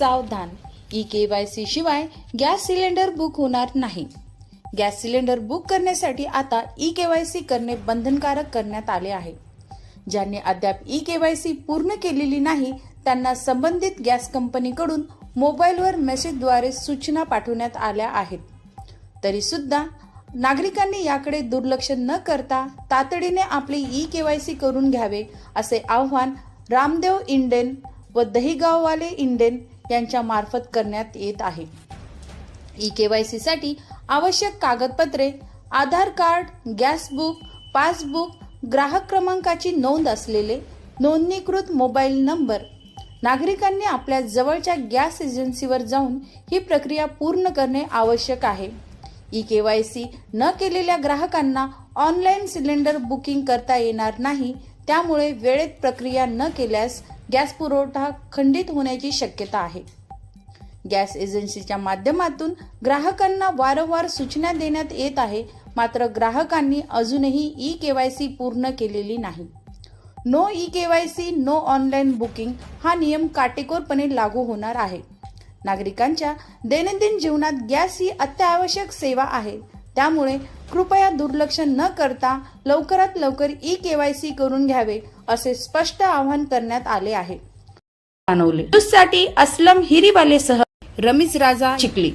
सावधान. E K Y C शिवाय gas cylinder book होणार नाही. गॅस सिलेंडर बुक करण्यासाठी आता ई के वाय सी करणे बंधनकारक करण्यात आले आहे. ज्यांनी अद्याप ई के वाय सी पूर्ण केलेली नाही त्यांना संबंधित गॅस कंपनीकडून मोबाईलवर मेसेजद्वारे सूचना पाठवण्यात आल्या आहेत. तरी सुद्धा नागरिकांनी याकडे दुर्लक्ष न करता तातडीने आपले ई के वाय सी करून घ्यावे असे आव्हान रामदेव इंडेन व दहीगाववाले इंडेन यांच्या मार्फत करण्यात येत आहे. ई के वायसाठी आवश्यक कागदपत्रे Aadhaar card gas book passbook ग्राहक क्रमांकाची नोंद असलेले नोंदणीकृत मोबाईल नंबर. नागरिकांनी आपल्या जवळच्या गॅस एजन्सीवर जाऊन ही प्रक्रिया पूर्ण करणे आवश्यक आहे. ई के वाय सी न केलेल्या ग्राहकांना ऑनलाईन सिलेंडर बुकिंग करता येणार नाही त्यामुळे वेळेत प्रक्रिया न केल्यास गॅस पुरवठा खंडित होण्याची शक्यता आहे. गॅस एजन्सीच्या माध्यमातून ग्राहकांना वारंवार सूचना देण्यात येत आहे मात्र ग्राहकांनी अजूनही ई के वाय सी पूर्ण केलेली नाही. No E K Y C no online booking हा नियम काटेकोरपणे लागू होणार आहे. नागरिकांच्या दैनंदिन जीवनात गॅस ही अत्यावश्यक सेवा आहे. त्यामुळे कृपया दुर्लक्ष न करता लवकरात लवकर ई के वाय सी करून घ्यावे असे स्पष्ट आवाहन करण्यात आले आहे. साठी असलम हिरीवालेसह रमीज राजा चिखली.